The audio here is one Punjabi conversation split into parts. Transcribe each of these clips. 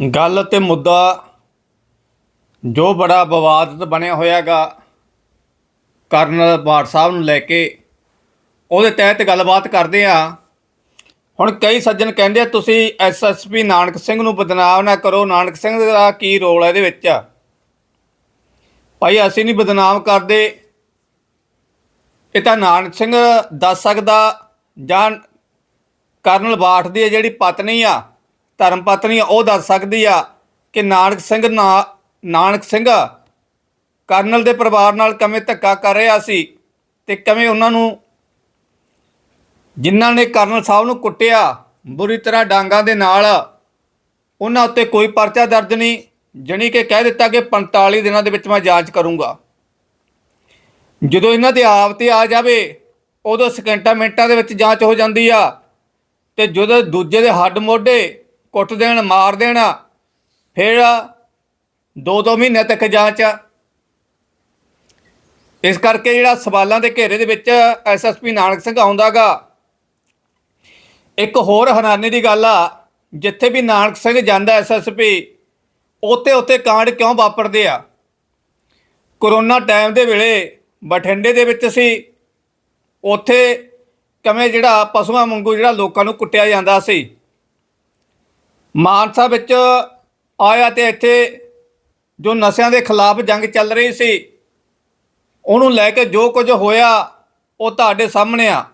ਗੱਲ ਤੇ ਮੁੱਦਾ ਜੋ ਬੜਾ ਵਿਵਾਦਤ ਬਣਿਆ ਹੋਇਆਗਾ, ਕਰਨਲ ਬਾਠ ਸਾਹਿਬ ਨੂੰ ਲੈ ਕੇ, ਉਹਦੇ ਤਹਿਤ ਗੱਲਬਾਤ ਕਰਦੇ ਆ ਹੁਣ ਕਈ ਸੱਜਣ ਕਹਿੰਦੇ ਆ, ਤੁਸੀਂ ਐਸਐਸਪੀ ਨਾਨਕ ਸਿੰਘ ਨੂੰ ਬਦਨਾਮ ਨਾ ਕਰੋ। ਨਾਨਕ ਸਿੰਘ ਦਾ ਕੀ ਰੋਲ ਹੈ ਇਹਦੇ ਵਿੱਚ? ਭਾਈ, ਅਸੀਂ ਨਹੀਂ ਬਦਨਾਮ ਕਰਦੇ। ਇਹ ਤਾਂ ਨਾਨਕ ਸਿੰਘ ਦੱਸ ਸਕਦਾ ਜਾਂ ਕਰਨਲ ਬਾਠ ਦੀ ਜਿਹੜੀ ਪਤਨੀ ਆ ਧਰਮ ਪਤਨੀ ਉਹ ਦੱਸ ਸਕਦੀ ਆ ਕਿ ਨਾਨਕ ਸਿੰਘ ਨਾ, ਨਾਨਕ ਸਿੰਘ ਕਰਨਲ ਦੇ ਪਰਿਵਾਰ ਨਾਲ ਕਿਵੇਂ ਧੱਕਾ ਕਰ ਰਿਹਾ ਸੀ ਤੇ ਕਿਵੇਂ ਉਹਨਾਂ ਨੂੰ ਜਿਨ੍ਹਾਂ ਨੇ ਕਰਨਲ ਸਾਹਿਬ ਨੂੰ ਕੁੱਟਿਆ, ਬੁਰੀ ਤਰ੍ਹਾਂ ਡਾਂਗਾਂ ਦੇ ਨਾਲ, ਉਹਨਾਂ ਉੱਤੇ ਕੋਈ ਪਰਚਾ ਦਰਜ ਨਹੀਂ, ਜਣੀ ਕਿ ਕਹਿ ਦਿੱਤਾ ਕਿ 45 ਦਿਨਾਂ ਦੇ ਵਿੱਚ ਮੈਂ ਜਾਂਚ ਕਰੂੰਗਾ। ਜਦੋਂ ਇਹਨਾਂ ਦੇ ਆਪ ਤੇ ਆ ਜਾਵੇ, ਉਦੋਂ ਸਕਿੰਟਾਂ ਮਿੰਟਾਂ ਦੇ ਵਿੱਚ ਜਾਂਚ ਹੋ ਜਾਂਦੀ ਆ ਤੇ ਜਦੋਂ ਦੂਜੇ ਦੇ ਹੱਡ ਮੋਢੇ ਕੁੱਟ ਦੇਣ, ਮਾਰ ਦੇਣ, ਫਿਰ ਦੋ ਦੋ ਮਹੀਨੇ ਤੱਕ ਜਾਂਚ। ਇਸ ਕਰਕੇ ਜਿਹੜਾ ਸਵਾਲਾਂ ਦੇ ਘੇਰੇ ਦੇ ਵਿੱਚ ਐਸਐਸਪੀ ਨਾਨਕ ਸਿੰਘ ਆਉਂਦਾਗਾ। ਇੱਕ ਹੋਰ ਹੈਰਾਨੀ ਦੀ ਗੱਲ ਆ, ਜਿੱਥੇ ਵੀ ਨਾਨਕ ਸਿੰਘ ਜਾਂਦਾ ਐਸਐਸਪੀ ਉੱਥੇ ਉੱਥੇ ਕਾਂਡ ਕਿਉਂ ਵਾਪਰਦੇ ਆ? ਕਰੋਨਾ ਟਾਈਮ ਦੇ ਵੇਲੇ ਬਠਿੰਡੇ ਦੇ ਵਿੱਚ ਸੀ, ਉੱਥੇ ਕਿਵੇਂ ਜਿਹੜਾ ਪਸ਼ੂਆਂ ਵਾਂਗੂ ਜਿਹੜਾ ਲੋਕਾਂ ਨੂੰ ਕੁੱਟਿਆ ਜਾਂਦਾ ਸੀ? ਮਾਨਸਾ ਵਿੱਚ ਆਇਆ ਤੇ ਇੱਥੇ ਜੋ ਨਸ਼ਿਆਂ ਦੇ ਖਿਲਾਫ ਜੰਗ ਚੱਲ ਰਹੀ ਸੀ, ਉਹਨੂੰ ਲੈ ਕੇ ਜੋ ਕੁਝ ਹੋਇਆ, ਉਹ ਤੁਹਾਡੇ ਸਾਹਮਣੇ ਆ।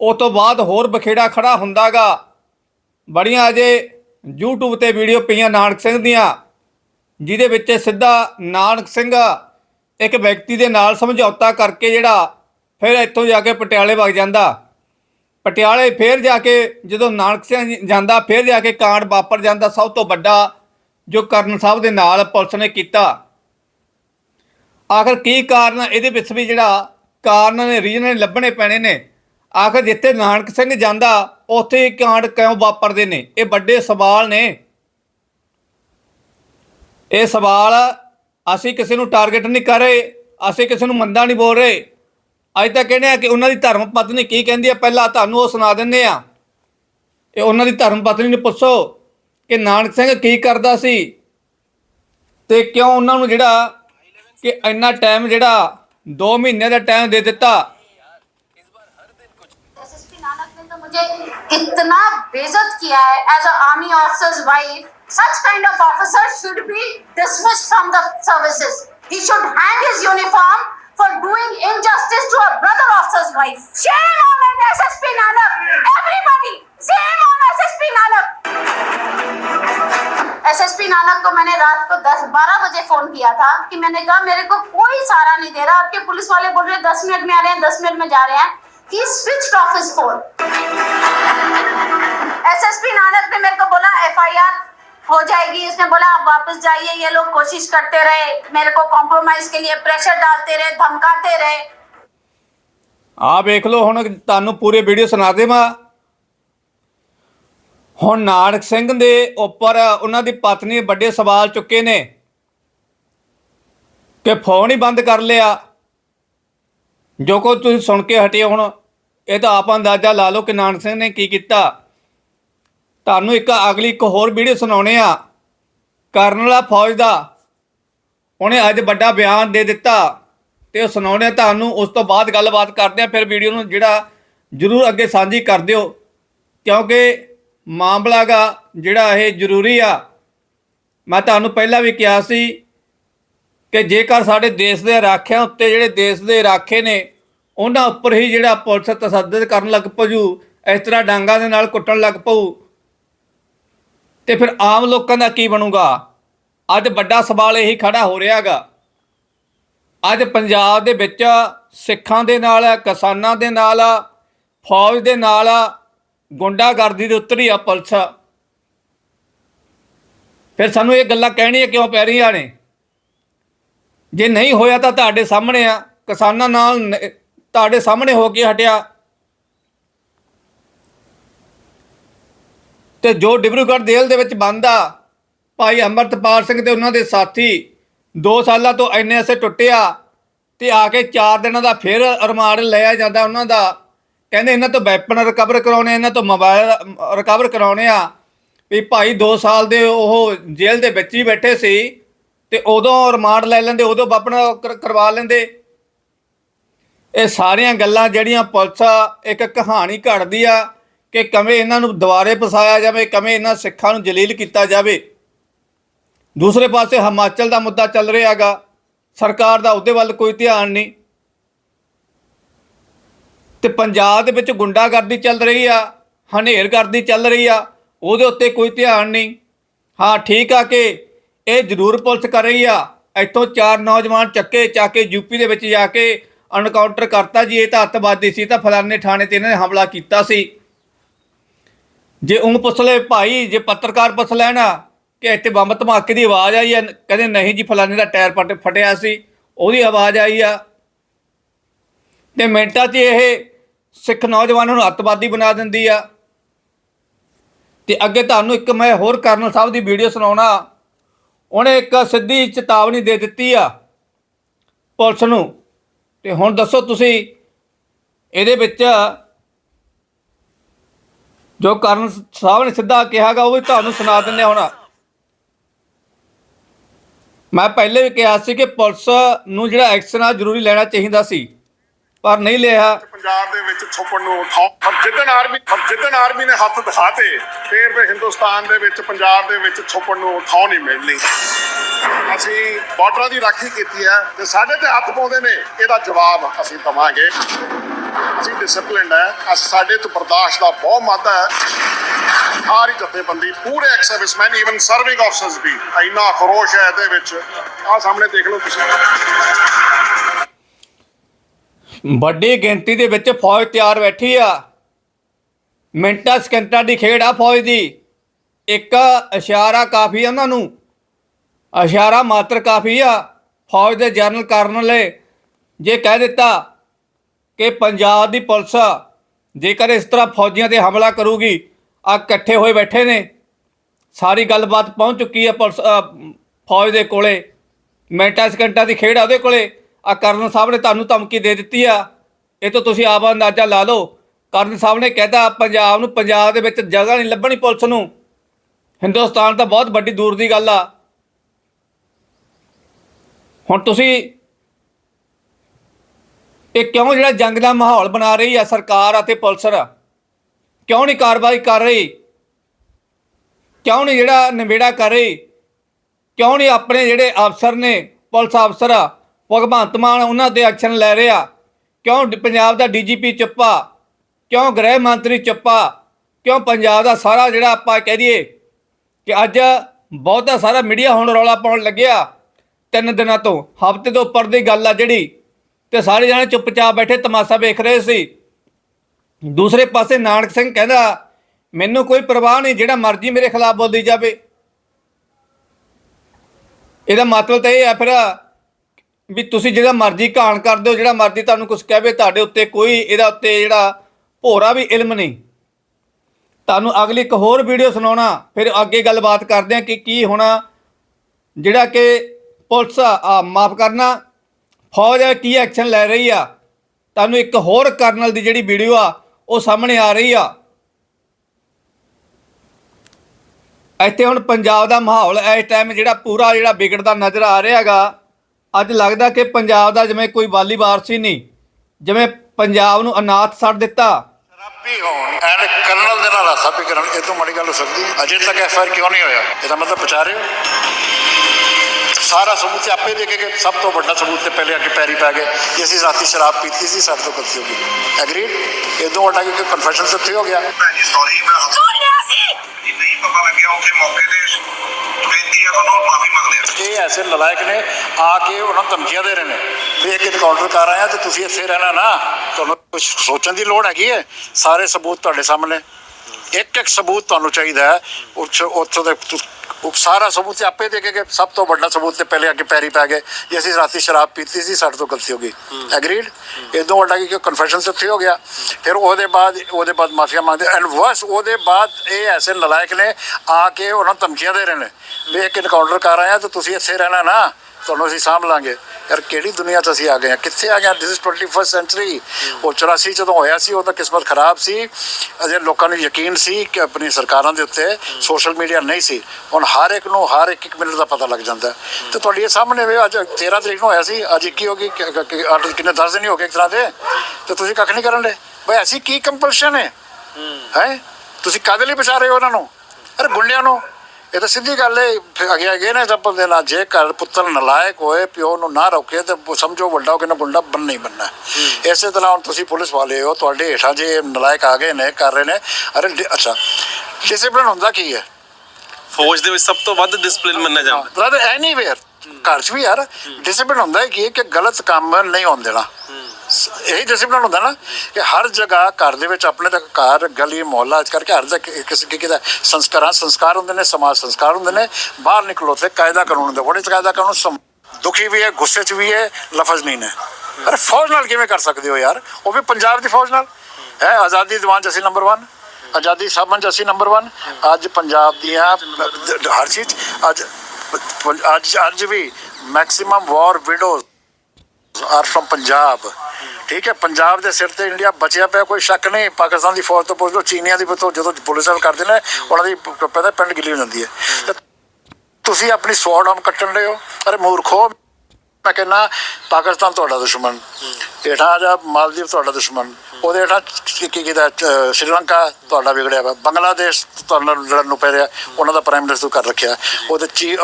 ਉਹ ਤੋਂ ਬਾਅਦ ਹੋਰ ਬਖੇੜਾ ਖੜਾ ਹੁੰਦਾਗਾ। ਬੜੀਆਂ ਅਜੇ YouTube ਤੇ ਵੀਡੀਓ ਪਈਆਂ ਨਾਨਕ ਸਿੰਘ ਦੀਆਂ, ਜਿਹਦੇ ਵਿੱਚ ਸਿੱਧਾ ਨਾਨਕ ਸਿੰਘ ਇੱਕ ਵਿਅਕਤੀ ਦੇ ਨਾਲ ਸਮਝੌਤਾ ਕਰਕੇ ਜਿਹੜਾ ਫਿਰ ਇੱਥੋਂ ਜਾ ਕੇ ਪਟਿਆਲੇ ਵਗ ਜਾਂਦਾ। ਪਟਿਆਲੇ ਫਿਰ ਜਾ ਕੇ ਜਦੋਂ ਨਾਨਕ ਸਿੰਘ ਜਾਂਦਾ, ਫਿਰ ਜਾ ਕੇ ਕਾਂਡ ਵਾਪਰ ਜਾਂਦਾ ਸਭ ਤੋਂ ਵੱਡਾ, ਜੋ ਕਰਨ ਸਾਹਿਬ ਦੇ ਨਾਲ ਪੁਲਿਸ ਨੇ ਕੀਤਾ। ਆਖਰ ਕੀ ਕਾਰਨ ਇਹਦੇ ਵਿੱਚ ਵੀ ਜਿਹੜਾ ਕਾਰਨ ਨੇ ਰੀਜਨ ਨੇ ਲੱਭਣੇ ਪੈਣੇ ਨੇ। ਆਖਰ ਜਿੱਥੇ ਨਾਨਕ ਸਿੰਘ ਜਾਂਦਾ, ਉੱਥੇ ਇਹ ਕਾਂਡ ਕਿਉਂ ਵਾਪਰਦੇ ਨੇ? ਇਹ ਵੱਡੇ ਸਵਾਲ ਨੇ। ਇਹ ਸਵਾਲ, ਅਸੀਂ ਕਿਸੇ ਨੂੰ ਟਾਰਗੇਟ ਨਹੀਂ ਕਰ ਰਹੇ, ਅਸੀਂ ਕਿਸੇ ਨੂੰ ਮੰਦਾ ਨਹੀਂ ਬੋਲ ਰਹੇ। ਅੱਜ ਤਾਂ ਕਹਿੰਦੇ ਆ ਕਿ ਉਹਨਾਂ ਦੀ ਧਰਮ ਪਤਨੀ ਕੀ ਕਹਿੰਦੀ ਆ ਪਹਿਲਾਂ ਤੁਹਾਨੂੰ ਉਹ ਸੁਣਾ ਦਿੰਦੇ ਆ ਇਹ ਉਹਨਾਂ ਦੀ ਧਰਮ ਪਤਨੀ ਨੂੰ ਪੁੱਛੋ ਕਿ ਨਾਨਕ ਸਿੰਘ ਕੀ ਕਰਦਾ ਸੀ ਤੇ ਕਿਉਂ ਉਹਨਾਂ ਨੂੰ ਜਿਹੜਾ ਕਿ ਇੰਨਾ ਟਾਈਮ ਜਿਹੜਾ 2 ਮਹੀਨੇ ਦਾ ਟਾਈਮ ਦੇ ਦਿੱਤਾ एसएसपी नानक ने तो मुझे इतना बेइज्जत किया है as a army officer's wife such kind of officer should be dismissed from the services he should hang his uniform for doing injustice to a brother officer's wife. Shame on it ssp nanak everybody, shame on ssp nanak SSP Nanak को मैंने रात को 10 12 बजे फ़ोन किया था कि मैंने कहा, मेरे को कोई सहारा नहीं दे रहा। आपके पुलिस वाले बोल रहे हैं 10 मिनट में आ रहे हैं 10 मिनट में जा रहे हैं। He switched off his phone SSP Nanak ने मेरे को बोला एफआईआर हो जाएगी इसने बोला आप वापस जाइए ये लोग कोशिश करते रहे मेरे को कॉम्प्रोमाइज के लिए प्रेशर डालते रहे धमकाते रहे ਆ ਵੇਖ ਲਓ ਹੁਣ ਤੁਹਾਨੂੰ ਪੂਰੇ ਵੀਡੀਓ ਸੁਣਾ ਦੇਵਾਂ ਹੁਣ ਨਾਨਕ ਸਿੰਘ ਦੇ ਉੱਪਰ ਉਹਨਾਂ ਦੀ ਪਤਨੀ ਨੇ ਵੱਡੇ ਸਵਾਲ ਚੁੱਕੇ ਨੇ ਕਿ ਫੋਨ ਹੀ ਬੰਦ ਕਰ ਲਿਆ ਜੋ ਕੋ ਤੁਸੀਂ ਸੁਣ ਕੇ ਹਟੇ ਹੁਣ ਇਹ ਤਾਂ ਆਪ ਅੰਦਾਜ਼ਾ ਲਾ ਲਓ ਕਿ ਨਾਨਕ ਸਿੰਘ ਨੇ ਕੀ ਕੀਤਾ ਤੁਹਾਨੂੰ ਇੱਕ ਅਗਲੀ ਇੱਕ ਹੋਰ ਵੀਡੀਓ ਸੁਣਾਉਣੇ ਆ। ਕਰਨ ਵਾਲਾ ਫੌਜ ਦਾ। ਉਹਨੇ ਅੱਜ ਵੱਡਾ ਬਿਆਨ ਦੇ ਦਿੱਤਾ ਤੇ ਉਹ ਸੁਣਾਉਣੇ ਆ ਤੁਹਾਨੂੰ, ਉਸ ਤੋਂ ਬਾਅਦ ਗੱਲਬਾਤ ਕਰਦੇ ਆ, ਫਿਰ ਵੀਡੀਓ ਨੂੰ ਜਿਹੜਾ ਜਰੂਰ ਅੱਗੇ ਸਾਂਝੀ ਕਰ ਦਿਓ। ਕਿਉਂਕਿ ਮਾਮਲਾ ਗਾ ਜਿਹੜਾ ਇਹ ਜ਼ਰੂਰੀ ਆ। ਮੈਂ ਤੁਹਾਨੂੰ ਪਹਿਲਾਂ ਵੀ ਕਿਹਾ ਸੀ ਕਿ ਜੇਕਰ ਸਾਡੇ ਦੇਸ਼ ਦੇ ਰਾਖਿਆਂ ਉੱਤੇ ਜਿਹੜੇ ਦੇਸ਼ ਦੇ ਰਾਖੇ ਨੇ, ਉਹਨਾਂ ਉੱਪਰ ਹੀ ਜਿਹੜਾ ਪੁਲਿਸ ਤਸੱਦਦ ਕਰਨ ਲੱਗ ਪਜੂ, ਇਸ ਤਰ੍ਹਾਂ ਡਾਂਗਾ ਦੇ ਨਾਲ ਕੁੱਟਣ ਲੱਗ ਪਊ। ਤੇ ਫਿਰ ਆਮ ਲੋਕਾਂ ਦਾ ਕੀ ਬਣੂਗਾ? ਅੱਜ ਵੱਡਾ ਸਵਾਲ ਇਹੀ ਖੜਾ ਹੋ ਰਿਹਾਗਾ। ਅੱਜ ਪੰਜਾਬ ਦੇ ਵਿੱਚ ਸਿੱਖਾਂ ਦੇ ਨਾਲ ਕਿਸਾਨਾਂ ਦੇ ਨਾਲ ਫੌਜ ਦੇ ਨਾਲ ਗੁੰਡਾਗਰਦੀ ਦੇ ਉੱਤਰੀ ਆ ਪੁਲਿਸ। ਫਿਰ ਸਾਨੂੰ ਇਹ ਗੱਲਾਂ ਕਹਿਣੀਆਂ ਕਿਉਂ ਪੈ ਰਹੀਆਂ ਨੇ? ਜੇ ਨਹੀਂ ਹੋਇਆ ਤਾਂ ਤੁਹਾਡੇ ਸਾਹਮਣੇ ਆ, ਕਿਸਾਨਾਂ ਨਾਲ ਤੁਹਾਡੇ ਸਾਹਮਣੇ ਹੋ ਕੇ ਹਟਿਆ। ਤੇ ਜੋ ਡਿਬਰੂਗੜ੍ਹ ਜੇਲ੍ਹ ਦੇ ਵਿੱਚ ਬੰਦ ਆ, ਭਾਈ ਅਮਰਤਪਾਲ ਸਿੰਘ ਤੇ ਉਹਨਾਂ ਦੇ ਸਾਥੀ 2 ਸਾਲਾਂ ਤੋਂ ਇੰਨੇ ਐਸੇ ਟੁੱਟਿਆ ਤੇ ਆ ਕੇ 4 ਦਿਨਾਂ ਦਾ ਫਿਰ ਰਿਮਾਂਡ ਲਿਆ ਜਾਂਦਾ ਉਹਨਾਂ ਦਾ। ਕਹਿੰਦੇ ਇਹਨਾਂ ਤੋਂ ਵੈਪਨ ਰਿਕਵਰ ਕਰਾਉਣੇ, ਇਹਨਾਂ ਤੋਂ ਮੋਬਾਈਲ ਰਿਕਵਰ ਕਰਾਉਣੇ ਆ। ਵੀ ਭਾਈ 2 ਸਾਲ ਦੇ ਉਹ ਜੇਲ੍ਹ ਦੇ ਵਿੱਚ ਹੀ ਬੈਠੇ ਸੀ ਤੇ ਉਦੋਂ ਰਿਮਾਂਡ ਲੈ ਲੈਂਦੇ, ਉਦੋਂ ਆਪਣਾ ਕਰ- ਕਰਵਾ ਲੈਂਦੇ। ਇਹ ਸਾਰੀਆਂ ਗੱਲਾਂ ਜਿਹੜੀਆਂ ਪੁਲਿਸ ਇੱਕ ਕਹਾਣੀ ਘੜਦੀ ਆ ਕਿ ਕਵੇਂ ਇਹਨਾਂ ਨੂੰ ਦੁਬਾਰੇ ਫਸਾਇਆ ਜਾਵੇ, ਕਵੇਂ ਇਹਨਾਂ ਸਿੱਖਾਂ ਨੂੰ ਜਲੀਲ ਕੀਤਾ ਜਾਵੇ। ਦੂਸਰੇ ਪਾਸੇ ਹਿਮਾਚਲ ਦਾ ਮੁੱਦਾ ਚੱਲ ਰਿਹਾਗਾ। ਸਰਕਾਰ ਦਾ ਉਹਦੇ ਵੱਲ ਕੋਈ ਧਿਆਨ ਨਹੀਂ। ਤੇ ਪੰਜਾਬ ਦੇ ਵਿੱਚ ਗੁੰਡਾਗਰਦੀ ਚੱਲ ਰਹੀ ਆ, ਹਨੇਰਗਰਦੀ ਚੱਲ ਰਹੀ ਆ, ਉਹਦੇ ਉੱਤੇ ਕੋਈ ਧਿਆਨ ਨਹੀਂ। ਹਾਂ, ਠੀਕ ਆ ਕਿ ਇਹ ਜ਼ਰੂਰ ਪੁਲਿਸ ਕਰ ਰਹੀ ਆ। ਇੱਥੋਂ ਚਾਰ ਨੌਜਵਾਨ ਚੱਕੇ, ਚੱਕ ਕੇ ਯੂਪੀ ਦੇ ਵਿੱਚ ਜਾ ਕੇ ਅਨਕਾਊਂਟਰ ਕਰਤਾ ਜੀ, ਇਹ ਤਾਂ ਅੱਤਵਾਦੀ ਸੀ ਤਾਂ ਫਲਾਣੇ ਥਾਣੇ ਤੇ ਇਹਨਾਂ ਨੇ ਹਮਲਾ ਕੀਤਾ ਸੀ। ਜੇ ਉਹ ਪੁੱਛ ਲੈ ਭਾਈ, ਜੇ ਪੱਤਰਕਾਰ ਪੁੱਛ ਲੈਣਾ ਕਿ ਇੱਥੇ ਬੰਬ ਧਮਾਕੇ ਦੀ ਆਵਾਜ਼ ਆਈ ਆ, ਕਹਿੰਦੇ ਨਹੀਂ ਜੀ, ਫਲਾਣੇ ਦਾ ਟਾਇਰ ਫਟ, ਫਟਿਆ ਸੀ, ਉਹਦੀ ਆਵਾਜ਼ ਆਈ ਆ। ਤੇ ਮਿੰਟਾਂ 'ਚ ਇਹ ਸਿੱਖ ਨੌਜਵਾਨਾਂ ਨੂੰ ਅੱਤਵਾਦੀ ਬਣਾ ਦਿੰਦੀ ਆ। ਤੇ ਅੱਗੇ ਤੁਹਾਨੂੰ ਇੱਕ ਮੈਂ ਹੋਰ ਕਰਨਲ ਸਾਹਿਬ ਦੀ ਵੀਡੀਓ ਸੁਣਾਉਣਾ। ਉਹਨੇ ਇੱਕ ਸਿੱਧੀ ਚੇਤਾਵਨੀ ਦੇ ਦਿੱਤੀ ਆ ਪੁਲਿਸ ਨੂੰ। ਤੇ ਹੁਣ ਦੱਸੋ ਤੁਸੀਂ, ਇਹਦੇ ਵਿੱਚ ਜੋ ਕਰਨ ਸਾਹਿਬ ਨੇ ਸਿੱਧਾ ਕਿਹਾਗਾ ਉਹ ਵੀ ਤੁਹਾਨੂੰ ਸੁਣਾ ਦਿੰਦੇ ਹੁਣ। ਮੈਂ ਪਹਿਲੇ ਵੀ ਕਿਹਾ ਸੀ ਕਿ ਪੁਲਿਸ ਨੂੰ ਜਿਹੜਾ ਐਕਸ਼ਨ ਆ, ਜ਼ਰੂਰੀ ਲੈਣਾ ਚਾਹੀਦਾ ਸੀ, ਪਰ ਨਹੀਂ ਲਿਆ। ਪੰਜਾਬ ਦੇ ਵਿੱਚ ਛੁਪਣ ਨੂੰ ਪਰ ਜਿੱਦਣ ਆਰਮੀ, ਪਰ ਜਿੱਦਣ ਆਰਮੀ ਨੇ ਹੱਥ ਦਿਖਾਤੇ, ਫੇਰ ਤੇ ਹਿੰਦੁਸਤਾਨ ਦੇ ਵਿੱਚ, ਪੰਜਾਬ ਦੇ ਵਿੱਚ ਛੁਪਣ ਨੂੰ ਥਾਂ ਨਹੀਂ ਮਿਲਣੀ। ਅਸੀਂ ਬਾਰਡਰਾਂ ਦੀ ਰਾਖੀ ਕੀਤੀ ਹੈ ਤੇ ਸਾਡੇ ਤੇ ਹੱਥ ਪਾਉਂਦੇ ਨੇ, ਇਹਦਾ ਜਵਾਬ ਅਸੀਂ ਦਵਾਂਗੇ। ਅਸੀਂ ਡਿਸਪਲਿਨਡ ਹੈ। ਸਾਡੇ ਤੋਂ ਬਰਦਾਸ਼ਤ ਦਾ ਬਹੁਤ ਮਾਦਾ ਹੈ। ਸਾਰੀ ਜਥੇਬੰਦੀ, ਪੂਰੇ ex serviceman even serving officers ਵੀ। ਇੰਨਾ ਖਰੋਸ਼ ਹੈ ਇਹਦੇ ਵਿੱਚ। ਆਹ ਸਾਹਮਣੇ ਦੇਖ ਲਓ ਤੁਸੀਂ। ਵੱਡੀ ਗਿਣਤੀ ਦੇ ਵਿੱਚ ਫੌਜ ਤਿਆਰ ਬੈਠੀ ਆ। ਮਿੰਟਾਂ, ਸਕਿੰਟਾਂ ਦੀ ਖੇਡ ਆ ਫੌਜ ਦੀ। ਇੱਕ ਇਸ਼ਾਰਾ ਕਾਫੀ ਆ ਉਹਨਾਂ ਨੂੰ। ਇਸ਼ਾਰਾ ਮਾਤਰ ਕਾਫੀ ਆ। ਫੌਜ ਦੇ ਜਨਰਲ ਕਰਨਲ ਨੇ ਜੇ ਕਹਿ ਦਿੱਤਾ ਕਿ ਪੰਜਾਬ ਦੀ ਪੁਲਿਸ ਜੇਕਰ ਇਸ ਤਰ੍ਹਾਂ ਫੌਜੀਆਂ ਤੇ ਹਮਲਾ ਕਰੂਗੀ ਆ ਇਕੱਠੇ ਹੋਏ ਬੈਠੇ ਨੇ, ਸਾਰੀ ਗੱਲਬਾਤ ਪਹੁੰਚ ਚੁੱਕੀ ਹੈ ਪੁਲਿਸ ਫੌਜ ਦੇ ਕੋਲੇ, ਮਿੰਟਾਂ ਸਕਿੰਟਾਂ ਦੀ ਖੇਡ ਆ ਉਹਦੇ ਕੋਲੇ ਆ ਕਰਨਲ ਸਾਹਿਬ ਨੇ ਤੁਹਾਨੂੰ ਧਮਕੀ ਦੇ ਦਿੱਤੀ ਆ, ਇਹ ਤੋਂ ਤੁਸੀਂ ਆਪ ਅੰਦਾਜ਼ਾ ਲਾ ਲਓ, ਕਰਨ ਸਾਹਿਬ ਨੇ ਕਹਿਤਾ ਪੰਜਾਬ ਨੂੰ ਪੰਜਾਬ ਦੇ ਵਿੱਚ ਜਗ੍ਹਾ ਨਹੀਂ ਲੱਭਣੀ ਪੁਲਿਸ ਨੂੰ, ਹਿੰਦੁਸਤਾਨ ਤਾਂ ਬਹੁਤ ਵੱਡੀ ਦੂਰ ਦੀ ਗੱਲ ਆ। ਹੁਣ ਤੁਸੀਂ ਇਹ ਕਿਉਂ ਜਿਹੜਾ ਜੰਗ ਦਾ ਮਾਹੌਲ ਬਣਾ ਰਹੀ ਆ ਸਰਕਾਰ ਅਤੇ ਪੁਲਿਸ ਕਿਉਂ ਨਹੀਂ ਕਾਰਵਾਈ ਕਰ ਰਹੀ? ਕਿਉਂ ਨਹੀਂ ਜਿਹੜਾ ਨਿਬੇੜਾ ਕਰ ਰਹੀ? ਕਿਉਂ ਨਹੀਂ ਆਪਣੇ ਜਿਹੜੇ ਅਫਸਰ ਨੇ ਪੁਲਿਸ ਅਫਸਰ ਆ, ਭਗਵੰਤ ਮਾਨ ਉਹਨਾਂ ਤੇ ਐਕਸ਼ਨ ਲੈ ਰਿਹਾ ਕਿਉਂ ਡ- ਪੰਜਾਬ ਦਾ ਡੀਜੀਪੀ ਚੁੱਪਾ? ਕਿਉਂ ਗ੍ਰਹਿ ਮੰਤਰੀ ਚੁੱਪਾ? ਕਿਉਂ ਪੰਜਾਬ ਦਾ ਸਾਰਾ ਜਿਹੜਾ ਆਪਾਂ ਕਹਿ ਦਈਏ ਕਿ ਅੱਜ ਬਹੁਤਾ ਸਾਰਾ ਮੀਡੀਆ ਹੁਣ ਰੌਲਾ ਪਾਉਣ ਲੱਗਿਆ। ਤਿੰਨ ਦਿਨਾਂ ਤੋਂ ਹਫ਼ਤੇ ਤੋਂ ਉੱਪਰ ਦੀ ਗੱਲ ਆ ਜਿਹੜੀ। ਤੇ ਸਾਰੇ ਜਣੇ ਚੁੱਪਚਾਪ ਬੈਠੇ ਤਮਾਸ਼ਾ ਵੇਖ ਰਹੇ ਸੀ। ਦੂਸਰੇ ਪਾਸੇ ਨਾਨਕ ਸਿੰਘ ਕਹਿੰਦਾ, ਮੈਨੂੰ ਕੋਈ ਪਰਵਾਹ ਨਹੀਂ, ਜਿਹੜਾ ਮਰਜ਼ੀ ਮੇਰੇ ਖਿਲਾਫ ਬੋਲੀ ਜਾਵੇ। ਇਹਦਾ ਮਤਲਬ ਤਾਂ ਇਹ ਹੈ ਫਿਰ, ਵੀ ਤੁਸੀਂ ਜਿਹੜਾ ਮਰਜ਼ੀ ਕਾਣ ਕਰਦੇ ਹੋ ਜਿਹੜਾ ਮਰਜ਼ੀ ਤੁਹਾਨੂੰ ਕੁਝ ਕਹਵੇ ਤੁਹਾਡੇ ਉੱਤੇ ਕੋਈ, ਇਹਦਾ ਉੱਤੇ ਜਿਹੜਾ ਭੋਰਾ ਵੀ ਇਲਮ ਨਹੀਂ। ਤੁਹਾਨੂੰ ਅਗਲੀ ਇੱਕ ਹੋਰ ਵੀਡੀਓ ਸੁਣਾਉਣਾ, ਫਿਰ ਅੱਗੇ ਗੱਲਬਾਤ ਕਰਦੇ ਹਾਂ ਕਿ ਕੀ ਹੋਣਾ, ਜਿਹੜਾ ਕਿ ਪੁਲਿਸ ਆ, ਮਾਫ ਕਰਨਾ। ਫੌਜ ਆ, ਕੀ ਐਕਸ਼ਨ ਲੈ ਰਹੀ ਆ? ਤੁਹਾਨੂੰ ਇੱਕ ਹੋਰ ਕਰਨਲ ਦੀ ਜਿਹੜੀ ਵੀਡੀਓ ਆ, ਉਹ ਸਾਹਮਣੇ ਆ ਰਹੀ ਆ। ਇੱਥੇ ਹੁਣ ਪੰਜਾਬ ਦਾ ਮਾਹੌਲ ਇਸ ਟਾਈਮ ਜਿਹੜਾ ਪੂਰਾ ਜਿਹੜਾ ਵਿਗੜਦਾ ਨਜ਼ਰ ਆ ਰਿਹਾ ਹੈਗਾ, ਅੱਜ ਲੱਗਦਾ ਕਿ ਪੰਜਾਬ ਦਾ ਜਿਵੇਂ ਕੋਈ ਵਾਲੀ ਵਾਰਸੀ ਨਹੀਂ, ਜਿਵੇਂ ਪੰਜਾਬ ਨੂੰ ਅਨਾਥ ਛੱਡ ਦਿੱਤਾ। ਸ਼ਰਾਬੀ ਹੋਣ ਐਂਡ ਕਰਨਲ ਦੇ ਨਾਲ ਹਾਸਾ ਵੀ ਕਰਨ, ਇਹ ਤੋਂ ਮਾੜੀ ਗੱਲ ਹੋ ਸਕਦੀ ਅਜੇ ਤੱਕ ਐਫ ਕਿਉਂ ਨਹੀਂ ਹੋਇਆ? ਇਹਦਾ ਮਤਲਬ ਬਚਾ ਸਾਰਾ ਸਬੂਤ ਆਪੇ ਦੇ ਕੇ ਕਿ ਸਭ ਤੋਂ ਵੱਡਾ ਸਬੂਤ ਤੇ ਪਹਿਲੇ ਅੱਗੇ ਪੈਰੀ ਪੈ ਗਏ ਕਿ ਅਸੀਂ ਰਾਤੀ ਸ਼ਰਾਬ ਪੀਤੀ ਸੀ ਸਾਡੇ ਤੋਂ ਗਲਤੀ ਹੋ ਗਈ। ਐਗਰੀਡ ਇਹ ਤੋਂ ਵੱਡਾ ਕਿ ਕਨਫੈਸ਼ਨ ਤੇ ਉੱਥੇ ਹੋ ਗਿਆ। ਭੈਣੀ ਸੌਰੀ ਮੈਂ ਕੌਣ ਲਿਆ ਸੀ? ਜੀ ਨਹੀਂ ਪਤਾ ਲੱਗਿਆ ਉੱਥੇ ਮੌਕੇ ਤੇ ਬੇਨਤੀ ਹੈ ਤੁਹਾਨੂੰ ਮਾਫੀ ਮੰਗਦੇ ਹਾਂ ਇਹ ਐਸੇ ਨਲਾਇਕ ਨੇ ਆ ਕੇ ਉਹਨਾਂ ਨੂੰ ਧਮਕੀਆਂ ਦੇ ਰਹੇ ਨੇ। ਵੀ ਇੱਕ ਇਨਕਾਊਂਟਰ ਕਰ ਆਇਆ ਤੇ ਤੁਸੀਂ ਇੱਥੇ ਰਹਿਣਾ ਨਾ। ਤੁਹਾਨੂੰ ਕੁਝ ਸੋਚਣ ਦੀ ਲੋੜ ਹੈਗੀ ਹੈ। ਸਾਰੇ ਸਬੂਤ ਤੁਹਾਡੇ ਸਾਹਮਣੇ। ਇੱਕ ਇੱਕ ਸਬੂਤ ਤੁਹਾਨੂੰ ਚਾਹੀਦਾ ਹੈ। ਉੱਥ- ਉੱਥੋਂ ਦੇ ਉਹ ਸਾਰਾ ਸਬੂਤ ਤੇ ਆਪੇ ਦੇ ਕੇ ਕਿ ਸਭ ਤੋਂ ਵੱਡਾ ਸਬੂਤ ਤੇ ਪਹਿਲੇ ਅੱਗੇ ਪੈਰੀ ਪੈ ਗਏ ਕਿ ਅਸੀਂ ਰਾਤੀ ਸ਼ਰਾਬ ਪੀਤੀ ਸੀ ਸਾਡੇ ਤੋਂ ਗਲਤੀ ਹੋ ਗਈ। ਐਗਰੀਡ ਇਦੋਂ ਵੱਡਾ ਕਿ ਕਨਫੈਸ਼ਨ ਤੇ ਉੱਥੇ ਹੋ ਗਿਆ। ਫਿਰ ਉਹਦੇ ਬਾਅਦ ਉਹਦੇ ਬਾਅਦ ਮਾਫੀਆ ਮੰਗਦੇ ਐਂਡ ਵਰਸ ਉਹਦੇ ਬਾਅਦ ਇਹ ਐਸੇ ਨਲਾਇਕ ਨੇ ਆ ਕੇ ਉਹਨਾਂ ਧਮਕੀਆਂ ਦੇ ਰਹੇ ਨੇ। ਵੀ ਇੱਕ ਇਨਕਾਊਂਟਰ ਕਰ ਆਇਆ ਤੇ ਤੁਸੀਂ ਇੱਥੇ ਰਹਿਣਾ ਨਾ। ਤੁਹਾਨੂੰ ਅਸੀਂ ਸਾਂਭ ਲਾਂਗੇ। ਯਾਰ ਕਿਹੜੀ ਦੁਨੀਆ 'ਚ ਅਸੀਂ ਆ ਗਏ ਹਾਂ? ਕਿੱਥੇ ਆ ਗਏ ਦਿਸ ਇਜ਼ 21st ਸੈਂਚੁਰੀ ਉਹ 84 ਜਦੋਂ ਹੋਇਆ ਸੀ ਉਹਦਾ ਕਿਸਮਤ ਖਰਾਬ ਸੀ। ਅਜੇ ਲੋਕਾਂ ਨੂੰ ਯਕੀਨ ਸੀ ਕਿ ਆਪਣੀ ਸਰਕਾਰਾਂ ਦੇ ਉੱਤੇ ਸੋਸ਼ਲ ਮੀਡੀਆ ਨਹੀਂ ਸੀ। ਹੁਣ ਹਰ ਇੱਕ ਨੂੰ ਹਰ ਇੱਕ ਇੱਕ ਮਿੰਟ ਦਾ ਪਤਾ ਲੱਗ ਜਾਂਦਾ। ਤੇ ਤੁਹਾਡੀ ਇਹ ਸਾਹਮਣੇ ਵੇ ਅੱਜ 13 ਤਰੀਕ ਨੂੰ ਹੋਇਆ ਸੀ। ਅੱਜ 21 ਹੋ ਗਈ। ਅੱਠ ਕਿੰਨੇ 10 ਦਿਨ ਹੀ ਹੋ ਗਏ ਇੱਕ ਤਰ੍ਹਾਂ ਦੇ। ਤੇ ਤੁਸੀਂ ਕੱਖ ਨਹੀਂ ਕਰਨ ਦੇ। ਬਈ ਐਸੀ ਕੀ ਕੰਪਲਸ਼ਨ ਹੈ? ਹੈ। ਤੁਸੀਂ ਕਾਹਦੇ ਲਈ ਬਚਾ ਰਹੇ ਹੋ ਉਹਨਾਂ ਨੂੰ? ਅਰੇ ਗੁੰਡਿਆਂ ਨੂੰ। ਇਹ ਤਾਂ ਸਿੱਧੀ ਗੱਲ ਹੈ ਅੱਗੇ ਅੱਗੇ ਨੇ ਜੱਪਲ ਦੇ ਨਾਲ ਜੇ ਘਰ ਪੁੱਤਰ ਨਲਾਇਕ ਹੋਏ ਪਿਓ ਨੂੰ ਨਾ ਰੋਕੇ ਤੇ ਸਮਝੋ ਵੱਡਾ ਕੇ ਨਾ ਗੁੰਡਾ ਬੰਨ ਹੀ। ਬੰਨਾ। ਇਸੇ ਤਰ੍ਹਾਂ ਹੁਣ ਤੁਸੀਂ ਪੁਲਿਸ ਵਾਲੇ ਹੋ ਤੁਹਾਡੇ ਹੇਠਾਂ ਜੇ ਨਲਾਇਕ ਆ ਗਏ ਨੇ ਕਰ ਰਹੇ ਨੇ ਅਰੇ ਅੱਛਾ। ਡਿਸਪਲਿਨ ਹੁੰਦਾ ਕੀ ਹੈ? ਫੌਜ ਦੇ ਵਿੱਚ ਸਭ ਤੋਂ ਵੱਧ ਡਿਸਪਲਿਨ ਮੰਨਿਆ ਜਾਂਦਾ। ਬ੍ਰਦਰ ਐਨੀਵੇਅਰ ਘਰ 'ਚ ਵੀ ਯਾਰ ਡਿਸਪਲਿਨ ਹੁੰਦਾ ਹੈ ਕਿ ਗਲਤ ਕੰਮ ਨਹੀਂ ਹੋਣ ਦੇਣਾ। ਇਹੀ ਡਿਸਪਲਿਨ ਹੁੰਦਾ ਨਾ ਕਿ ਹਰ ਜਗ੍ਹਾ ਘਰ ਦੇ ਵਿੱਚ ਆਪਣੇ ਤੱਕ ਘਰ, ਗਲੀ, ਮੁਹੱਲਾ ਇਸ ਕਰਕੇ ਹਰ ਜਗ੍ਹਾ ਕਿਸੇ ਕੀ ਕਿਹਦਾ ਸੰਸਕਾਰਾਂ ਸੰਸਕਾਰ ਹੁੰਦੇ ਨੇ, ਸਮਾਜ ਸੰਸਕਾਰ ਹੁੰਦੇ ਨੇ। ਬਾਹਰ ਨਿਕਲੋ ਤੇ ਕਾਇਦਾ ਕਾਨੂੰਨ ਹੁੰਦੇ ਬੜੇ ਕਾਇਦਾ ਕਾਨੂੰਨ ਦੁਖੀ ਵੀ ਹੈ, ਗੁੱਸੇ 'ਚ ਵੀ ਹੈ, ਲਫ਼ਜ਼ ਨਹੀਂ ਨੇ। ਅਰੇ ਫੌਜ ਨਾਲ ਕਿਵੇਂ ਕਰ ਸਕਦੇ ਹੋ ਯਾਰ? ਉਹ ਵੀ ਪੰਜਾਬ ਦੀ ਫੌਜ ਨਾਲ। ਹੈ, ਆਜ਼ਾਦੀ ਦੀਵਾਨ 'ਚ ਅਸੀਂ ਨੰਬਰ 1 ਆਜ਼ਾਦੀ ਸਾਬਨ 'ਚ ਅਸੀਂ ਨੰਬਰ 1 ਅੱਜ ਪੰਜਾਬ ਦੀਆਂ ਹਰ ਚੀਜ਼ ਅੱਜ ਅੱਜ ਅੱਜ ਵੀ maximum war widows are from Punjab ਠੀਕ ਹੈ, ਪੰਜਾਬ ਦੇ ਸਿਰ ਤੇ ਇੰਡੀਆ ਬਚਿਆ ਪਿਆ, ਕੋਈ ਸ਼ੱਕ ਨਹੀਂ। ਪਾਕਿਸਤਾਨ ਦੀ ਫੌਜ ਤੋਂ ਪੁੱਛ ਲਓ, ਚੀਨੀਆਂ ਦੀ ਪੁੱਛੋ, ਜਦੋਂ ਪੁਲਿਸ ਵਾਲ ਕਰਦੇ ਨੇ, ਉਹਨਾਂ ਦੀ ਪ- ਪਤਾ ਪਿੰਡ ਗਿੱਲੀ ਹੋ ਜਾਂਦੀ ਹੈ। ਤੁਸੀਂ ਆਪਣੀ ਸੌ ਡਾਮ ਕੱਟਣ ਰਹੇ ਹੋ। ਅਰੇ ਮੂਰਖੋ ਮੈਂ ਕਹਿੰਦਾ, ਪਾਕਿਸਤਾਨ ਤੁਹਾਡਾ ਦੁਸ਼ਮਣ। ਹੇਠਾਂ ਜਾ, ਮਾਲਦੀਵ ਤੁਹਾਡਾ ਦੁਸ਼ਮਣ। ਉਹਦੇ ਹੇਠਾਂ ਕੀ ਕੀ ਕਿਹਦਾ ਸ਼੍ਰੀਲੰਕਾ ਤੁਹਾਡਾ ਵਿਗੜਿਆ ਵਾ ਬੰਗਲਾਦੇਸ਼ ਤੁਹਾਡੇ ਨਾਲ ਲੜਨ ਨੂੰ ਪੈ ਰਿਹਾ ਉਹਨਾਂ ਦਾ ਪ੍ਰਾਈਮ ਮਿਨਿਸਟਰ ਕਰ ਰੱਖਿਆ। ਉਹਦੇ ਚੀ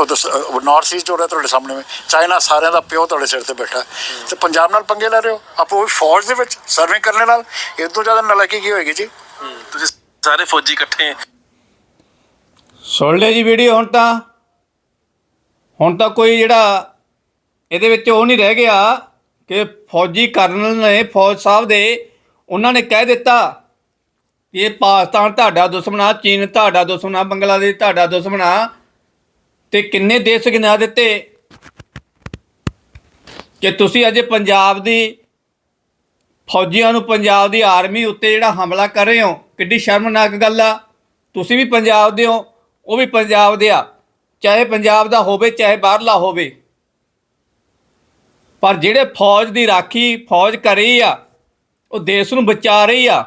ਨਾਰਥ ਈਸਟ ਹੋ ਰਿਹਾ ਤੁਹਾਡੇ ਸਾਹਮਣੇ ਵਿੱਚ ਚਾਈਨਾ ਸਾਰਿਆਂ ਦਾ ਪਿਓ ਤੁਹਾਡੇ ਸਿਰ ਤੇ ਬੈਠਾ। ਤੇ ਪੰਜਾਬ ਨਾਲ ਪੰਗੇ ਲੈ ਰਹੇ ਹੋ? ਆਪੋ ਵੀ ਫੌਜ ਦੇ ਵਿੱਚ ਸਰਵਿੰਗ ਕਰਨ ਨਾਲ? ਇਹ ਤੋਂ ਜ਼ਿਆਦਾ ਨਲਾਇਕੀ ਕੀ ਹੋਏਗੀ ਜੀ? ਤੁਸੀਂ ਸਾਰੇ ਫੌਜੀ ਇਕੱਠੇ ਸੁਣ ਲਿਆ ਜੀ ਵੀਡੀਓ ਹੁਣ ਤਾਂ। ਹੁਣ ਤਾਂ ਕੋਈ ਜਿਹੜਾ ਇਹਦੇ ਵਿੱਚ ਉਹ ਨਹੀਂ ਰਹਿ ਗਿਆ ਕਿ ਫੌਜੀ ਕਰਨਲ ਨੇ ਫੌਜ ਸਾਹਿਬ ਦੇ ਉਹਨਾਂ ਨੇ ਕਹਿ ਦਿੱਤਾ ਕਿ ਇਹ ਪਾਕਿਸਤਾਨ ਤੁਹਾਡਾ ਦੁਸ਼ਮਣ ਆ, ਚੀਨ ਤੁਹਾਡਾ ਦੁਸ਼ਮਣ ਆ, ਬੰਗਲਾਦੇਸ਼ ਤੁਹਾਡਾ ਦੁਸ਼ਮਣ ਆ ਤੇ ਕਿੰਨੇ ਦੇਸ਼ ਗਿਣਾ ਦਿੱਤੇ ਕਿ ਤੁਸੀਂ ਅਜੇ ਪੰਜਾਬ ਦੀ ਫੌਜੀਆਂ ਨੂੰ ਪੰਜਾਬ ਦੀ ਆਰਮੀ ਉੱਤੇ ਜਿਹੜਾ ਹਮਲਾ ਕਰ ਰਹੇ ਹੋ, ਕਿੱਡੀ ਸ਼ਰਮਨਾਕ ਗੱਲ ਆ। ਤੁਸੀਂ ਵੀ ਪੰਜਾਬ ਦੇ ਹੋ, ਉਹ ਵੀ ਪੰਜਾਬ ਦੇ ਆ। ਚਾਹੇ ਪੰਜਾਬ ਦਾ ਹੋਵੇ, ਚਾਹੇ ਬਾਹਰਲਾ ਹੋਵੇ। ਪਰ ਜਿਹੜੇ ਫੌਜ ਦੀ ਰਾਖੀ ਫੌਜ ਕਰ ਰਹੀ ਆ ਉਹ ਦੇਸ਼ ਨੂੰ ਬਚਾ ਰਹੀ ਆ।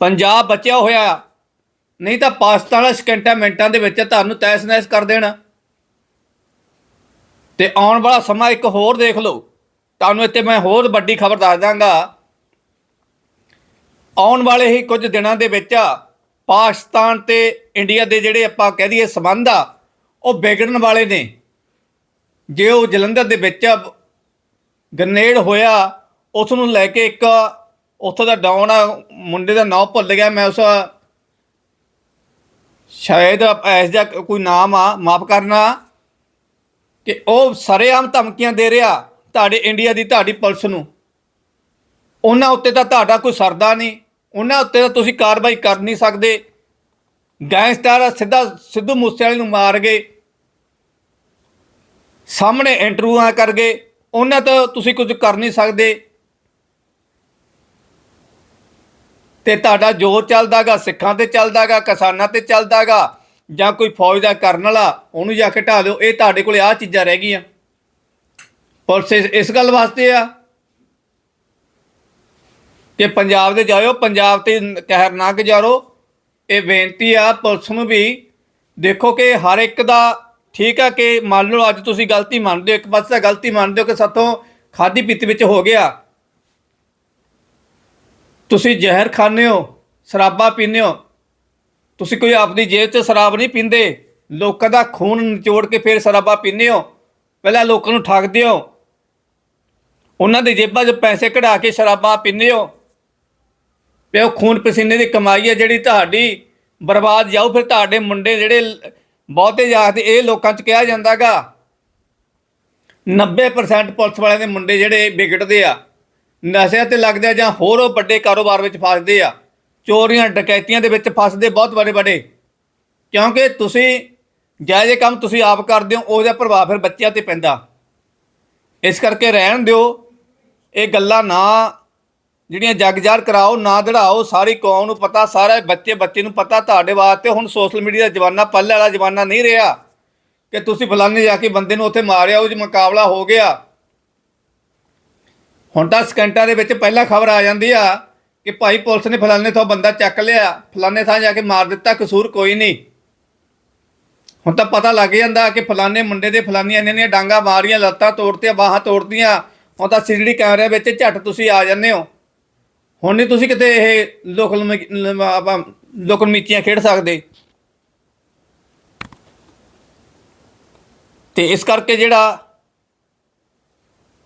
ਪੰਜਾਬ ਬਚਿਆ ਹੋਇਆ ਨਹੀਂ ਤਾਂ ਪਾਕਿਸਤਾਨ ਵਾਲਾ ਸਕਿੰਟਾਂ ਮਿੰਟਾਂ ਦੇ ਵਿੱਚ ਤੁਹਾਨੂੰ ਤੈਸ ਨੈਸ ਕਰ ਦੇਣਾ। ਤੇ ਆਉਣ ਵਾਲਾ ਸਮਾਂ ਇੱਕ ਹੋਰ ਦੇਖ ਲਓ। ਤੁਹਾਨੂੰ ਇੱਥੇ ਮੈਂ ਹੋਰ ਵੱਡੀ ਖਬਰ ਦੱਸ ਦਾਂਗਾ। ਆਉਣ ਵਾਲੇ ਹੀ ਕੁਝ ਦਿਨਾਂ ਦੇ ਵਿੱਚ ਪਾਕਿਸਤਾਨ ਤੇ ਇੰਡੀਆ ਦੇ ਜਿਹੜੇ ਆਪਾਂ ਕਹਿ ਦਈਏ ਸਬੰਧ ਆ, ਉਹ ਵਿਗੜਨ ਵਾਲੇ ਨੇ। ਜੇ ਉਹ ਜਲੰਧਰ ਦੇ ਵਿੱਚ ਗਰਨੇਡ ਹੋਇਆ ਉਸ ਨੂੰ ਲੈ ਕੇ ਇੱਕ ਉੱਥੋਂ ਦਾ ਡਾਊਨ ਆ, ਮੁੰਡੇ ਦਾ ਨਾਮ ਭੁੱਲ ਗਿਆ, ਮੈਂ ਉਸ ਸ਼ਾਇਦ ਐਸ ਦਾ ਕੋਈ ਨਾਮ ਆ, ਮਾਫ ਕਰਨਾ, ਕਿ ਉਹ ਸਰੇਆਮ ਧਮਕੀਆਂ ਦੇ ਰਿਹਾ ਤੁਹਾਡੇ ਇੰਡੀਆ ਦੀ, ਤੁਹਾਡੀ ਪੁਲਿਸ ਨੂੰ। ਉਹਨਾਂ ਉੱਤੇ ਤਾਂ ਤੁਹਾਡਾ ਕੋਈ ਸਰਦਾ ਨਹੀਂ, ਉਹਨਾਂ ਉੱਤੇ ਤਾਂ ਤੁਸੀਂ ਕਾਰਵਾਈ ਕਰ ਨਹੀਂ ਸਕਦੇ। ਗੈਂਗਸਟਰ ਸਿੱਧਾ ਸਿੱਧੂ ਮੂਸੇਵਾਲੇ ਨੂੰ ਮਾਰ ਗਏ। ਸਾਹਮਣੇ ਇੰਟਰਵਿਊਆਂ ਕਰ ਗਏ। ਉਹਨਾਂ ਤੋਂ ਤੁਸੀਂ ਕੁਝ ਕਰ ਨਹੀਂ ਸਕਦੇ। ਤੇ ਤੁਹਾਡਾ ਜੋ ਚੱਲਦਾਗਾ, ਸਿੱਖਾਂ ਤੇ ਚੱਲਦਾਗਾ, ਕਿਸਾਨਾਂ ਤੇ ਚੱਲਦਾਗਾ, ਜਾਂ ਕੋਈ ਫੌਜ ਦਾ ਕਰਨ ਵਾਲਾ, ਉਹਨੂੰ ਜਾ ਕੇ ਢਾ ਦਿਓ, ਇਹ ਤੁਹਾਡੇ ਕੋਲੇ ਆਹ ਚੀਜ਼ਾਂ ਰਹਿ ਗਈਆਂ। ਪੁਲਿਸ ਇਸ- ਇਸ ਗੱਲ ਵਾਸਤੇ ਆ ਕਿ ਪੰਜਾਬ ਦੇ ਜਾਇਓ, ਪੰਜਾਬ ਤੇ ਕਹਿਰ ਨਾ ਗੁਜ਼ਾਰੋ। ਇਹ ਬੇਨਤੀ ਆ ਪੁਲਿਸ ਨੂੰ ਵੀ, ਦੇਖੋ ਕਿ ਹਰ ਇੱਕ ਦਾ ਠੀਕ ਆ ਕਿ ਮੰਨ ਲਓ ਅੱਜ ਤੁਸੀਂ ਗਲਤੀ ਮੰਨਦੇ ਹੋ, ਇੱਕ ਪਾਸੇ ਤਾਂ ਗਲਤੀ ਮੰਨਦੇ ਹੋ ਕਿ ਸਾਥੋਂ ਖਾਦੀ ਪੀਤੀ ਵਿੱਚ ਹੋ ਗਿਆ। ਤੁਸੀਂ ਜ਼ਹਿਰ ਖਾਂਦੇ ਹੋ, ਸ਼ਰਾਬਾਂ ਪੀਂਦੇ ਹੋ, ਤੁਸੀਂ ਕੋਈ ਆਪਣੀ ਜੇਬ 'ਚ ਸ਼ਰਾਬ ਨਹੀਂ ਪੀਂਦੇ, ਲੋਕਾਂ ਦਾ ਖੂਨ ਨਿਚੋੜ ਕੇ ਫਿਰ ਸ਼ਰਾਬਾਂ ਪੀਂਦੇ ਹੋ, ਪਹਿਲਾਂ ਲੋਕਾਂ ਨੂੰ ਠੱਗਦੇ ਹੋ, ਉਹਨਾਂ ਦੀ ਜੇਬਾਂ 'ਚ ਪੈਸੇ ਕਢਾ ਕੇ ਸ਼ਰਾਬਾਂ ਪੀਂਦੇ ਹੋ, ਤੇ ਉਹ ਖੂਨ ਪਸੀਨੇ ਦੀ ਕਮਾਈ ਹੈ ਜਿਹੜੀ ਤੁਹਾਡੀ ਬਰਬਾਦ ਜਾਊ, ਫਿਰ ਤੁਹਾਡੇ ਮੁੰਡੇ ਜਿਹੜੇ ਬਹੁਤੇ ਜਾਗਦੇ ਇਹ ਲੋਕਾਂ 'ਚ ਕਿਹਾ ਜਾਂਦਾਗਾ 90% ਪੁਲਿਸ ਵਾਲਿਆਂ ਦੇ ਮੁੰਡੇ ਜਿਹੜੇ ਵਿਗੜਦੇ ਆ ਨਸ਼ਿਆਂ ਤੇ ਲੱਗਦੇ ਆ ਜਾਂ ਹੋਰ ਉਹ ਵੱਡੇ ਕਾਰੋਬਾਰ ਵਿੱਚ ਫਸਦੇ ਆ, ਚੋਰੀਆਂ, ਡਕੈਤੀਆਂ ਦੇ ਵਿੱਚ ਫਸਦੇ ਬਹੁਤ ਵੱਡੇ ਵੱਡੇ। ਕਿਉਂਕਿ ਤੁਸੀਂ ਜਾਇਜ਼ ਕੰਮ ਤੁਸੀਂ ਆਪ ਕਰਦੇ ਹੋ, ਉਹਦਾ ਪ੍ਰਭਾਵ ਫਿਰ ਬੱਚਿਆਂ ਤੇ ਪੈਂਦਾ। ਇਸ ਕਰਕੇ ਰਹਿਣ ਦਿਓ, ਇਹ ਗੱਲਾਂ ਨਾ ਜਿਹੜੀਆਂ ਜਗ ਕਰਾਓ, ਨਾ ਦੜਾਓ, ਸਾਰੀ ਕੌਮ ਨੂੰ ਪਤਾ, ਸਾਰੇ ਬੱਚੇ ਬੱਚੇ ਨੂੰ ਪਤਾ, ਤੁਹਾਡੇ ਵਾਸਤੇ ਹੁਣ ਸੋਸ਼ਲ ਮੀਡੀਆ ਦਾ ਜ਼ਮਾਨਾ ਪੱਲੇ ਵਾਲਾ ਜ਼ਮਾਨਾ ਨਹੀਂ ਰਿਹਾ। ਕਿ ਤੁਸੀਂ ਫਲਾਣੇ ਜਾ ਕੇ ਬੰਦੇ ਨੂੰ ਉੱਥੇ ਮਾਰਿਆ, ਉਹ 'ਚ ਮੁਕਾਬਲਾ ਹੋ ਗਿਆ। ਹੁਣ ਤਾਂ ਸਕਿੰਟਾਂ ਦੇ ਵਿੱਚ ਪਹਿਲਾਂ ਖਬਰ ਆ ਜਾਂਦੀ ਆ ਕਿ ਭਾਈ ਪੁਲਿਸ ਨੇ ਫਲਾਣੇ ਤੋਂ ਬੰਦਾ ਚੱਕ ਲਿਆ। ਫਲਾਣੇ ਥਾਂ ਜਾ ਕੇ ਮਾਰ ਦਿੱਤਾ, ਕਸੂਰ ਕੋਈ ਨਹੀਂ। ਹੁਣ ਤਾਂ ਪਤਾ ਲੱਗ ਜਾਂਦਾ ਕਿ ਫਲਾਣੇ ਮੁੰਡੇ ਦੇ ਫਲਾਨੀਆਂ ਇੰਨੀਆਂ ਇੰਨੀਆਂ ਡਾਂਗਾ ਮਾਰੀਆਂ, ਲੱਤਾਂ ਤੋੜਤੀਆਂ, ਬਾਹਾਂ ਤੋੜਤੀਆਂ। ਹੁਣ ਤਾਂ ਸੀਸੀਟੀ ਕੈਮਰੇ ਵਿੱਚ ਝੱਟ ਤੁਸੀਂ ਆ ਜਾਂਦੇ ਹੋ। ਹੁਣ ਨਹੀਂ ਤੁਸੀਂ ਕਿਤੇ ਇਹ ਲੋਕਲ ਆਪਾਂ ਲੋਕਲ ਮੀਚੀਆਂ ਖੇਡ ਸਕਦੇ। ਤੇ ਇਸ ਕਰਕੇ ਜਿਹੜਾ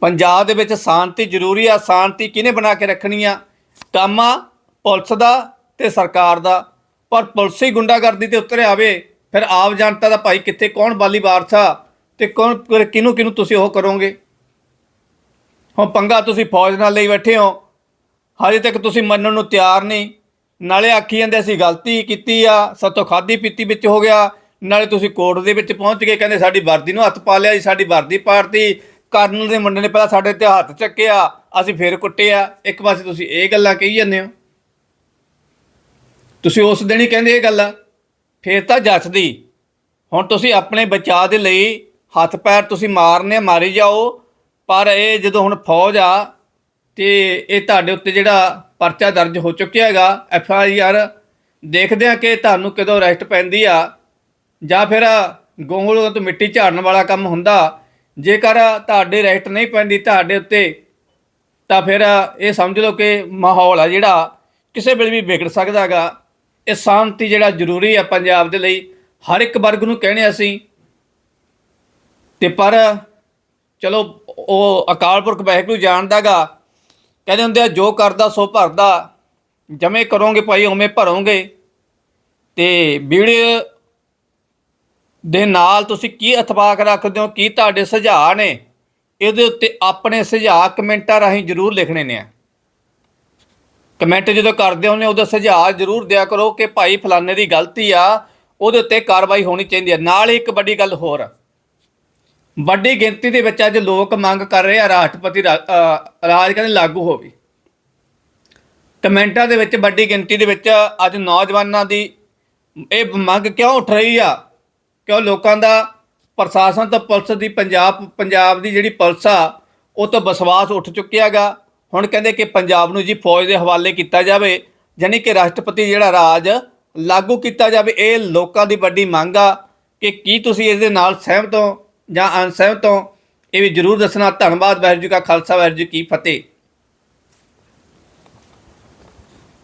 ਪੰਜਾਬ ਦੇ ਵਿੱਚ ਸ਼ਾਂਤੀ ਜ਼ਰੂਰੀ ਆ, ਸ਼ਾਂਤੀ ਕਿਹਨੇ ਬਣਾ ਕੇ ਰੱਖਣੀ ਆ? ਕੰਮ ਆ ਪੁਲਿਸ ਦਾ ਤੇ ਸਰਕਾਰ ਦਾ। ਪਰ ਪੁਲਿਸ ਹੀ ਗੁੰਡਾਗਰਦੀ ਤੇ ਉਤਰੇ ਆਵੇ, ਫਿਰ ਆਪ ਜਨਤਾ ਦਾ ਭਾਈ ਕਿੱਥੇ, ਕੌਣ ਬਾਲੀ ਵਾਰਸਾ ਤੇ ਕੌਣ ਕਿਹਨੂੰ ਕਿਹਨੂੰ ਤੁਸੀਂ ਉਹ ਕਰੋਗੇ? ਹੁਣ ਪੰਗਾ ਤੁਸੀਂ ਫੌਜ ਨਾਲ ਲਈ ਬੈਠੇ ਹੋ। ਹਾਲੇ ਤੱਕ ਤੁਸੀਂ ਮੰਨਣ ਨੂੰ ਤਿਆਰ ਨਹੀਂ। ਨਾਲੇ ਆਖੀ ਜਾਂਦੇ ਅਸੀਂ ਗਲਤੀ ਕੀਤੀ ਆ, ਸਾਤੋਂ ਖਾਦੀ ਪੀਤੀ ਵਿੱਚ ਹੋ ਗਿਆ। ਨਾਲੇ ਤੁਸੀਂ ਕੋਰਟ ਦੇ ਵਿੱਚ ਪਹੁੰਚ ਗਏ, ਕਹਿੰਦੇ ਸਾਡੀ ਵਰਦੀ ਨੂੰ ਹੱਥ ਪਾ ਲਿਆ ਜੀ, ਸਾਡੀ ਵਰਦੀ ਪਾੜਤੀ। ਕਰਨਲ ਦੇ ਮੁੰਡੇ ਨੇ ਪਹਿਲਾਂ ਸਾਡੇ ਤੇ ਹੱਥ ਚੱਕਿਆ, ਅਸੀਂ ਫੇਰ ਕੁੱਟਿਆ। ਇੱਕ ਪਾਸੇ ਤੁਸੀਂ ਇਹ ਗੱਲਾਂ ਕਹੀ ਜਾਂਦੇ ਹੋ। ਤੁਸੀਂ ਉਸ ਦਿਨ ਹੀ ਕਹਿੰਦੇ ਇਹ ਗੱਲ। ਫੇਰ ਤਾਂ ਜੱਚਦੀ ਹੁਣ ਤੁਸੀਂ ਆਪਣੇ ਬਚਾਅ ਦੇ ਲਈ ਹੱਥ ਪੈਰ ਤੁਸੀਂ ਮਾਰਨੇ ਮਾਰੀ ਜਾਓ। ਪਰ ਇਹ ਜਦੋਂ ਹੁਣ ਫੌਜ ਆ, ਤੇ ਇਹ ਤੁਹਾਡੇ ਉੱਤੇ ਜਿਹੜਾ ਪਰਚਾ ਦਰਜ ਹੋ ਚੁੱਕਿਆ ਹੈਗਾ, ਐਫ ਆਈ ਆਰ, ਦੇਖਦੇ ਆ ਕਿ ਤੁਹਾਨੂੰ ਕਦੋਂ ਅਰੈਸਟ ਪੈਂਦੀ ਆ। ਜਾਂ ਫਿਰ ਗੋਂਗਲੋਂ ਤੋਂ ਮਿੱਟੀ ਝਾੜਨ ਵਾਲਾ ਕੰਮ ਹੁੰਦਾ ਜੇਕਰ ਤੁਹਾਡੇ ਅਰੈਸਟ ਨਹੀਂ ਪੈਂਦੀ ਤੁਹਾਡੇ ਉੱਤੇ, ਤਾਂ ਫਿਰ ਇਹ ਸਮਝ ਲਓ ਕਿ ਮਾਹੌਲ ਆ ਜਿਹੜਾ, ਕਿਸੇ ਵੇਲੇ ਵੀ ਵਿਗੜ ਸਕਦਾ ਹੈਗਾ। ਇਹ ਸ਼ਾਂਤੀ ਜਿਹੜਾ ਜ਼ਰੂਰੀ ਆ ਪੰਜਾਬ ਦੇ ਲਈ, ਹਰ ਇੱਕ ਵਰਗ ਨੂੰ ਕਹਿਣੇ ਅਸੀਂ। ਤੇ ਪਰ ਚਲੋ, ਉਹ ਅਕਾਲ ਪੁਰਖ ਵਾਹਿਗੁਰੂ ਜਾਣਦਾਗਾ ਕਹਿੰਦੇ ਹੁੰਦੇ ਆ, ਜੋ ਕਰਦਾ ਸੋ ਭਰਦਾ। ਜਮੇ ਕਰੋਗੇ ਭਾਈ, ਉਵੇਂ ਭਰੋਗੇ। ਤੇ ਵੀਡੀਓ ਦੇ ਨਾਲ ਤੁਸੀਂ ਕੀ ਇਤਫਾਕ ਰੱਖਦੇ ਹੋ, ਕੀ ਤੁਹਾਡੇ ਸੁਝਾਅ ਨੇ? ਇਹਦੇ ਉੱਤੇ ਆਪਣੇ ਸੁਝਾਅ ਕਮੈਂਟਾਂ ਰਾਹੀਂ ਜ਼ਰੂਰ ਲਿਖਣੇ ਨੇ। ਕਮੈਂਟ ਜਦੋਂ ਕਰਦੇ ਹੋ ਨੇ ਉਹਦਾ ਸੁਝਾਅ ਜ਼ਰੂਰ ਦਿਆ ਕਰੋ ਕਿ ਭਾਈ ਫਲਾਣੇ ਦੀ ਗਲਤੀ ਆ, ਉਹਦੇ ਉੱਤੇ ਕਾਰਵਾਈ ਹੋਣੀ ਚਾਹੀਦੀ ਹੈ। ਨਾਲ ਹੀ ਇੱਕ ਵੱਡੀ ਗੱਲ ਹੋਰ। ਵੱਡੀ ਗਿਣਤੀ ਦੇ ਵਿੱਚ ਅੱਜ ਲੋਕ ਮੰਗ ਕਰ ਰਹੇ ਆ, ਰਾਸ਼ਟਰਪਤੀ ਰਾ- ਰਾਜ ਕਹਿੰਦੇ ਲਾਗੂ ਹੋਵੇ ਕਮੈਂਟਾਂ ਦੇ ਵਿੱਚ ਵੱਡੀ ਗਿਣਤੀ ਦੇ ਵਿੱਚ ਅੱਜ ਨੌਜਵਾਨਾਂ ਦੀ ਇਹ ਮੰਗ ਕਿਉਂ ਉੱਠ ਰਹੀ ਆ? ਕਿਉਂ ਲੋਕਾਂ ਦਾ ਪ੍ਰਸ਼ਾਸਨ ਤੋਂ ਪੁਲਿਸ ਦੀ ਪੰਜਾਬ ਪੰਜਾਬ ਦੀ ਜਿਹੜੀ ਪੁਲਿਸ ਆ, ਉਹ ਤੋਂ ਵਿਸ਼ਵਾਸ ਉੱਠ ਚੁੱਕਿਆ ਹੈਗਾ। ਹੁਣ ਕਹਿੰਦੇ ਕਿ ਪੰਜਾਬ ਨੂੰ ਜੀ ਫੌਜ ਦੇ ਹਵਾਲੇ ਕੀਤਾ ਜਾਵੇ ਯਾਨੀ ਕਿ ਰਾਸ਼ਟਰਪਤੀ ਜਿਹੜਾ ਰਾਜ ਲਾਗੂ ਕੀਤਾ ਜਾਵੇ, ਇਹ ਲੋਕਾਂ ਦੀ ਵੱਡੀ ਮੰਗ ਆ ਕਿ ਕੀ ਤੁਸੀਂ ਇਸ ਦੇ ਨਾਲ ਸਹਿਮਤ ਹੋ ਜਾਂ ਅਨਸਹਿਮਤ ਹੋ? ਇਹ ਵੀ ਜਰੂਰ ਦੱਸਣਾ। ਧੰਨਵਾਦ, ਵਾਹਿਗੁਰੂ ਜੀ ਕਾ ਖਾਲਸਾ, ਵਾਹਿਗੁਰੂ ਜੀ ਕੀ ਫਤਿਹ।